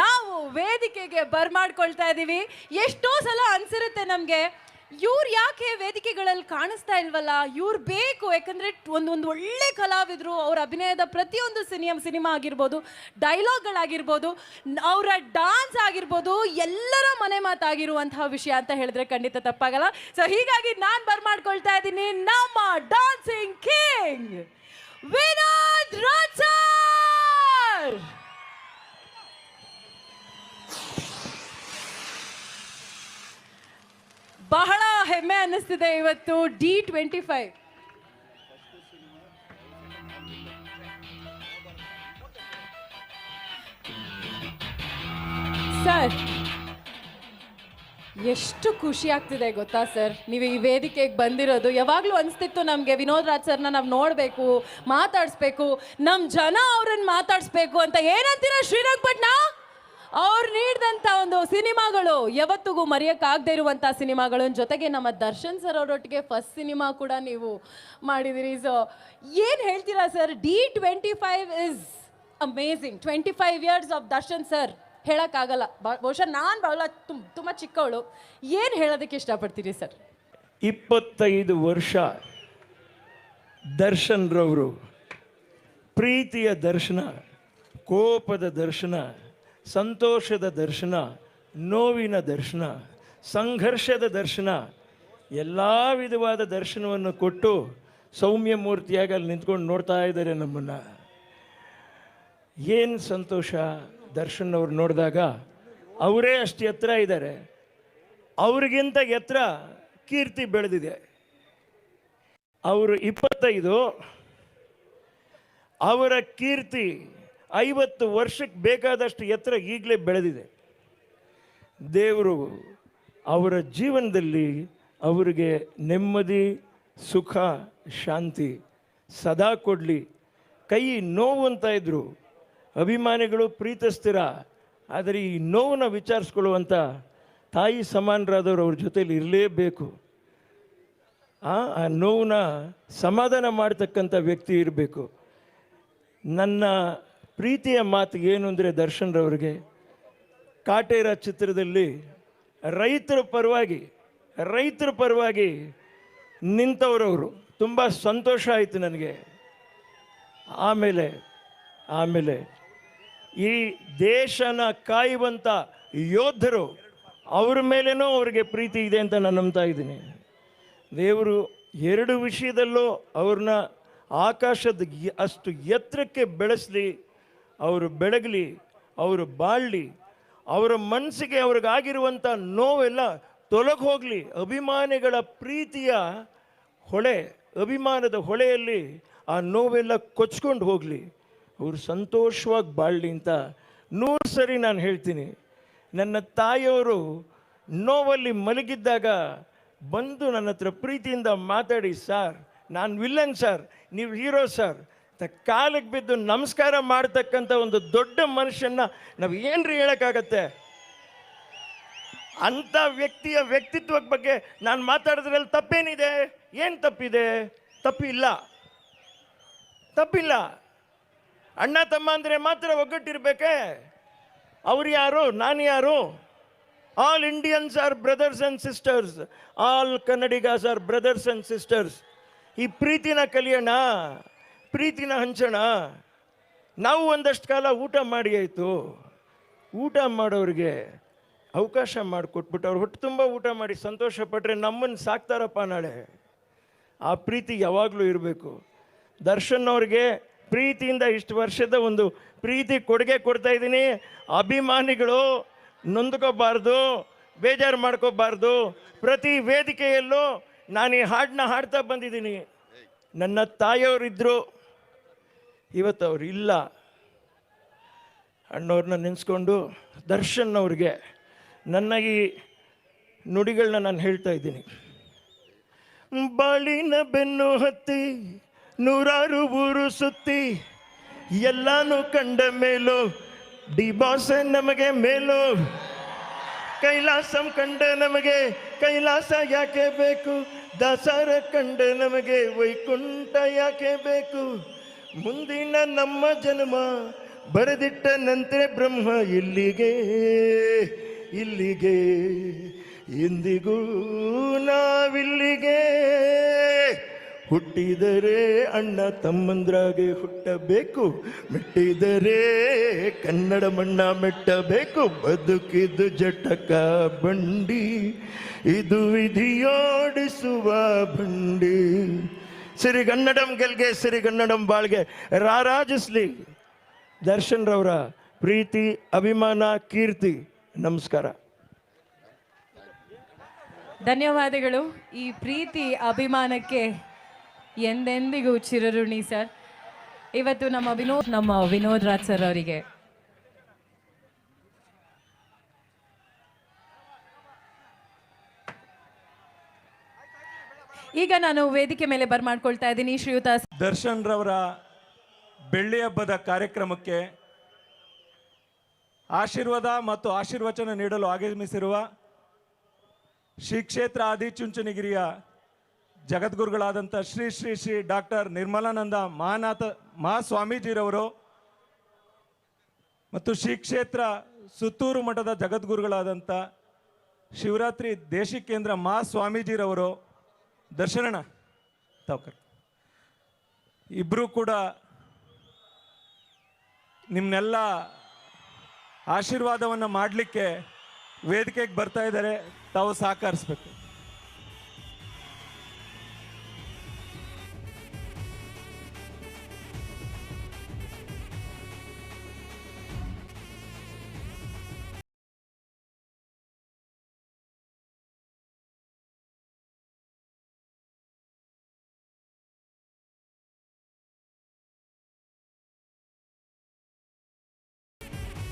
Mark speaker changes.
Speaker 1: ನಾವು ವೇದಿಕೆಗೆ ಬರ್ಮಾಡ್ಕೊಳ್ತಾ ಇದ್ದೀವಿ ಎಷ್ಟೋ ಸಲ ಅನ್ಸಿರುತ್ತೆ ನಮಗೆ, ಇವ್ರು ಯಾಕೆ ವೇದಿಕೆಗಳಲ್ಲಿ ಕಾಣಿಸ್ತಾ ಇಲ್ವಲ್ಲ? ಇವ್ರು ಬೇಕು, ಯಾಕಂದ್ರೆ ಒಂದೊಂದು ಒಳ್ಳೆ ಕಲಾವಿದರು, ಅವ್ರ ಅಭಿನಯದ ಪ್ರತಿಯೊಂದು ಸಿನಿಮಾ ಸಿನಿಮಾ ಆಗಿರ್ಬೋದು, ಡೈಲಾಗ್ಗಳಾಗಿರ್ಬೋದು, ಅವರ ಡಾನ್ಸ್ ಆಗಿರ್ಬೋದು, ಎಲ್ಲರ ಮನೆ ಮಾತಾಗಿರುವಂತಹ ವಿಷಯ ಅಂತ ಹೇಳಿದ್ರೆ ಖಂಡಿತ ತಪ್ಪಾಗಲ್ಲ. ಸೊ ಹೀಗಾಗಿ ನಾನು ಬರ್ಮಾಡ್ಕೊಳ್ತಾ ಇದ್ದೀನಿ. ನಮ್ಮ ಡಾನ್ಸಿಂಗ್ ಕಿಂಗ್ ವಿನೋದ್ ಅನ್ನಿಸ್ತಿದೆ ಇವತ್ತು ಡಿ ಟ್ವೆಂಟಿ ಫೈವ್. ಸರ್, ಎಷ್ಟು ಖುಷಿ ಆಗ್ತಿದೆ ಗೊತ್ತಾ ಸರ್? ನೀವು ಈ ವೇದಿಕೆಗೆ ಬಂದಿರೋದು, ಯಾವಾಗಲೂ ಅನಿಸ್ತಿತ್ತು ನಮಗೆ ವಿನೋದ್ ರಾಜ್ ಸರ್ನ ನಾವು ನೋಡಬೇಕು, ಮಾತಾಡಿಸ್ಬೇಕು ನಮ್ಮ ಜನ ಅವ್ರನ್ನ ಮಾತಾಡಿಸ್ಬೇಕು ಅಂತ ಏನಂತೀರ ಶ್ರೀರಂಗಪಟ್ನ ಅವ್ರು ನೀಡಿದಂಥ ಒಂದು ಸಿನಿಮಾಗಳು ಯಾವತ್ತಿಗೂ ಮರೆಯೋಕ್ಕಾಗದೇ ಇರುವಂಥ ಸಿನಿಮಾಗಳು. ಜೊತೆಗೆ ನಮ್ಮ ದರ್ಶನ್ ಸರ್ ಅವರೊಟ್ಟಿಗೆ ಫಸ್ಟ್ ಸಿನಿಮಾ ಕೂಡ ನೀವು ಮಾಡಿದಿರಿ. ಸೊ ಏನು ಹೇಳ್ತೀರಾ sir D twenty five is amazing twenty five years of Darshan sir ಹೇಳೋಕ್ಕಾಗಲ್ಲ. ಬಹುಶಃ ನಾನು ಬಹಳ ತುಂಬ ತುಂಬ ಚಿಕ್ಕವಳು. ಏನು ಹೇಳೋದಕ್ಕೆ ಇಷ್ಟಪಡ್ತೀರಿ ಸರ್
Speaker 2: ಇಪ್ಪತ್ತೈದು ವರ್ಷ ದರ್ಶನ್ರವರು, ಪ್ರೀತಿಯ ದರ್ಶನ, ಕೋಪದ ದರ್ಶನ ಸಂತೋಷದ ದರ್ಶನ, ನೋವಿನ ದರ್ಶನ, ಸಂಘರ್ಷದ ದರ್ಶನ, ಎಲ್ಲ ವಿಧವಾದ ದರ್ಶನವನ್ನು ಕೊಟ್ಟು ಸೌಮ್ಯ ಮೂರ್ತಿಯಾಗಿ ಅಲ್ಲಿ ನಿಂತ್ಕೊಂಡು ನೋಡ್ತಾ ಇದ್ದಾರೆ ನಮ್ಮನ್ನು. ಏನು ಸಂತೋಷ? ದರ್ಶನ್ ಅವ್ರು ನೋಡಿದಾಗ ಅವರೇ ಅಷ್ಟು ಎತ್ತರ ಇದ್ದಾರೆ. ಅವ್ರಿಗಿಂತ ಎತ್ತರ ಕೀರ್ತಿ ಬೆಳೆದಿದೆ. ಅವರು ಇಪ್ಪತ್ತೈದು, ಅವರ ಕೀರ್ತಿ ಐವತ್ತು ವರ್ಷಕ್ಕೆ ಬೇಕಾದಷ್ಟು ಎತ್ತರ ಈಗಲೇ ಬೆಳೆದಿದೆ. ದೇವರು ಅವರ ಜೀವನದಲ್ಲಿ ಅವರಿಗೆ ನೆಮ್ಮದಿ, ಸುಖ, ಶಾಂತಿ ಸದಾ ಕೊಡಲಿ. ಕೈ ನೋವು ಅಂತ ಇದ್ದರು ಅಭಿಮಾನಿಗಳು ಪ್ರೀತಿಸ್ತೀರ. ಆದರೆ ಈ ನೋವನ್ನು ವಿಚಾರಿಸ್ಕೊಳ್ಳುವಂಥ ತಾಯಿ ಸಮಾನರಾದವರು ಅವ್ರ ಜೊತೆಯಲ್ಲಿ ಇರಲೇಬೇಕು. ಆ ಆ ನೋವನ್ನ ಸಮಾಧಾನ ಮಾಡ್ತಕ್ಕಂಥ ವ್ಯಕ್ತಿ ಇರಬೇಕು. ನನ್ನ ಪ್ರೀತಿಯ ಮಾತು ಏನು ಅಂದರೆ ದರ್ಶನ್ರವ್ರಿಗೆ, ಕಾಟೇರ ಚಿತ್ರದಲ್ಲಿ ರೈತರ ಪರವಾಗಿ ರೈತರ ಪರವಾಗಿ ನಿಂತವರವರು, ತುಂಬ ಸಂತೋಷ ಆಯಿತು ನನಗೆ. ಆಮೇಲೆ ಆಮೇಲೆ ಈ ದೇಶನ ಕಾಯುವಂಥ ಯೋಧರು ಅವ್ರ ಮೇಲೇನೂ ಅವ್ರಿಗೆ ಪ್ರೀತಿ ಇದೆ ಅಂತ ನಾನು ನಂಬ್ತಾ ಇದ್ದೀನಿ. ದೇವರು ಎರಡು ವಿಷಯದಲ್ಲೂ ಅವ್ರನ್ನ ಆಕಾಶದ ಅಷ್ಟು ಎತ್ತರಕ್ಕೆ ಬೆಳೆಸಲಿ ಅವರು ಬೆಳಗಲಿ, ಅವರು ಬಾಳಲಿ, ಅವರ ಮನಸ್ಸಿಗೆ ಅವ್ರಿಗಾಗಿರುವಂಥ ನೋವೆಲ್ಲ ತೊಲಗಿ ಹೋಗಲಿ ಅಭಿಮಾನಿಗಳ ಪ್ರೀತಿಯ ಹೊಳೆ, ಅಭಿಮಾನದ ಹೊಳೆಯಲ್ಲಿ ಆ ನೋವೆಲ್ಲ ಕೊಚ್ಕೊಂಡು ಹೋಗಲಿ. ಅವರು ಸಂತೋಷವಾಗಿ ಬಾಳಲಿ ಅಂತ ನೂರು ಸರಿ ನಾನು ಹೇಳ್ತೀನಿ. ನನ್ನ ತಾಯಿಯವರು ನೋವಲ್ಲಿ ಮಲಗಿದ್ದಾಗ ಬಂದು ನನ್ನ ಹತ್ರ ಪ್ರೀತಿಯಿಂದ ಮಾತಾಡಿ, ಸರ್, ನಾನು ವಿಲ್ಲನ್ ಸರ್, ನೀವು ಹೀರೋ ಸರ್ ಅಂತ ಕಾಲಿಗೆ ಬಿದ್ದು ನಮಸ್ಕಾರ ಮಾಡ್ತಕ್ಕಂಥ ಒಂದು ದೊಡ್ಡ ಮನುಷ್ಯನ್ನ ನಾವು ಏನ್ರಿ ಹೇಳೋಕ್ಕಾಗತ್ತೆ? ಅಂಥ ವ್ಯಕ್ತಿಯ ವ್ಯಕ್ತಿತ್ವದ ಬಗ್ಗೆ ನಾನು ಮಾತಾಡಿದ್ರಲ್ಲಿ ತಪ್ಪೇನಿದೆ? ಏನು ತಪ್ಪಿದೆ? ತಪ್ಪಿಲ್ಲ. ತಪ್ಪಿಲ್ಲ. ಅಣ್ಣ, ತಮ್ಮ ಅಂದರೆ ಮಾತ್ರ ಒಗ್ಗಟ್ಟಿರ್ಬೇಕೇ? ಅವ್ರು ಯಾರು? ನಾನು ಯಾರು? All Indians are brothers and sisters all Kannadigas are brothers and sisters ಈ ಪ್ರೀತಿನ ಕಲಿಯೋಣ. ಪ್ರೀತಿನ ಹಂಚೋಣ. ನಾವು ಒಂದಷ್ಟು ಕಾಲ ಊಟ ಮಾಡಿ ಆಯಿತು. ಊಟ ಮಾಡೋರಿಗೆ ಅವಕಾಶ ಮಾಡಿಕೊಟ್ಬಿಟ್ಟು ಅವ್ರು ಹೊಟ್ಟೆ ತುಂಬ ಊಟ ಮಾಡಿ ಸಂತೋಷ ಪಟ್ಟರೆ ನಮ್ಮನ್ನು ಸಾಕ್ತಾರಪ್ಪ ನಾಳೆ. ಆ ಪ್ರೀತಿ ಯಾವಾಗಲೂ ಇರಬೇಕು. ದರ್ಶನ್ ಅವ್ರಿಗೆ ಪ್ರೀತಿಯಿಂದ ಇಷ್ಟು ವರ್ಷದ ಒಂದು ಪ್ರೀತಿ ಕೊಡುಗೆ ಕೊಡ್ತಾ ಇದ್ದೀನಿ. ಅಭಿಮಾನಿಗಳು ನೊಂದ್ಕೋಬಾರ್ದು, ಬೇಜಾರು ಮಾಡ್ಕೋಬಾರ್ದು. ಪ್ರತಿ ವೇದಿಕೆಯಲ್ಲೂ ನಾನು ಈ ಹಾಡನ್ನ ಹಾಡ್ತಾ ಬಂದಿದ್ದೀನಿ. ನನ್ನ ತಾಯಿಯವರಿದ್ದರು ಇವತ್ತು ಅವ್ರು ಇಲ್ಲ. ಅಣ್ಣವ್ರನ್ನ ನೆನೆಸ್ಕೊಂಡು ದರ್ಶನ್ ಅವ್ರಿಗೆ ನನ್ನ ಈ ನುಡಿಗಳನ್ನ ನಾನು ಹೇಳ್ತಾ ಇದ್ದೀನಿ. ಬಾಳಿನ ಬೆನ್ನು ಹತ್ತಿ, ನೂರಾರು ಊರು ಸುತ್ತಿ, ಎಲ್ಲಾನು ಕಂಡ ಮೇಲೋ, ಡಿ ಬಾಸ್ ನಮಗೆ ಮೇಲೋ. ಕೈಲಾಸಂ ಕಂಡ ನಮಗೆ, ಕೈಲಾಸ ಯಾಕೆ ಬೇಕು? ದಾಸಾರ ಕಂಡ ನಮಗೆ ವೈಕುಂಠ ಯಾಕೆ ಬೇಕು? ಮುಂದಿನ ನಮ್ಮ ಜನ್ಮ ಬರೆದಿಟ್ಟ ನಂತರ ಬ್ರಹ್ಮ ಇಲ್ಲಿಗೆ ಇಲ್ಲಿಗೆ, ಇಂದಿಗೂ ನಾವಿಲ್ಲಿಗೆ. ಹುಟ್ಟಿದರೆ ಅಣ್ಣ ತಮ್ಮಂದ್ರಾಗೆ ಹುಟ್ಟಬೇಕು, ಮೆಟ್ಟಿದರೆ ಕನ್ನಡ ಮಣ್ಣ ಮೆಟ್ಟಬೇಕು, ಬದುಕಿದು ಜಟಕ ಬಂಡಿ, ಇದು ವಿಧಿಯೋಡಿಸುವ ಬಂಡಿ. ಸಿರಿಗನ್ನಡಂ ಗೆಲ್ಗೆ, ಸಿರಿಗನ್ನಡಂ ಬಾಳ್ಗೆ. ರಾರಾಜಿಸ್ಲಿ. ದರ್ಶನ್ ರವರ ಪ್ರೀತಿ, ಅಭಿಮಾನ, ಕೀರ್ತಿ, ನಮಸ್ಕಾರ.
Speaker 1: ಧನ್ಯವಾದಗಳು. ಈ ಪ್ರೀತಿ, ಅಭಿಮಾನಕ್ಕೆ ಎಂದೆಂದಿಗೂ ಚಿರಋಣಿ ಸರ್. ಇವತ್ತು ನಮ್ಮ ವಿನೋದ್ ನಮ್ಮ ವಿನೋದ್ ರಾಜ್ ಸರ್ ಅವರಿಗೆ ಈಗ ನಾನು ವೇದಿಕೆ ಮೇಲೆ ಬರ್ಮಾಡ್ಕೊಳ್ತಾ ಇದ್ದೀನಿ, ಶ್ರೀಯುತ
Speaker 3: ದರ್ಶನ್ ರವರ ಬೆಳ್ಳಿ ಹಬ್ಬದ ಕಾರ್ಯಕ್ರಮಕ್ಕೆ ಆಶೀರ್ವಾದ ಮತ್ತು ಆಶೀರ್ವಚನ ನೀಡಲು ಆಗಮಿಸಿರುವ ಶ್ರೀ ಕ್ಷೇತ್ರ ಆದಿಚುಂಚನಗಿರಿಯ ಜಗದ್ಗುರುಗಳಾದಂಥ ಶ್ರೀ ಶ್ರೀ ಶ್ರೀ ಡಾಕ್ಟರ್ ನಿರ್ಮಲಾನಂದ ಮಹಾನಾಥ ಮಹಾಸ್ವಾಮೀಜಿರವರು ಮತ್ತು ಶ್ರೀ ಕ್ಷೇತ್ರ ಸುತ್ತೂರು ಮಠದ ಜಗದ್ಗುರುಗಳಾದಂಥ ಶಿವರಾತ್ರಿ ದೇಶಿಕೇಂದ್ರ ಮಹಾಸ್ವಾಮೀಜಿರವರು ದರ್ಶನಣ್ಣ ತಾವ್ಕರ್ ಇಬ್ಬರೂ ಕೂಡ ನಿಮ್ಮನ್ನೆಲ್ಲ ಆಶೀರ್ವಾದವನ್ನು ಮಾಡಲಿಕ್ಕೆ ವೇದಿಕೆಗೆ ಬರ್ತಾ ಇದ್ದಾರೆ. ತಾವು ಸಹಕರಿಸ್ಬೇಕು.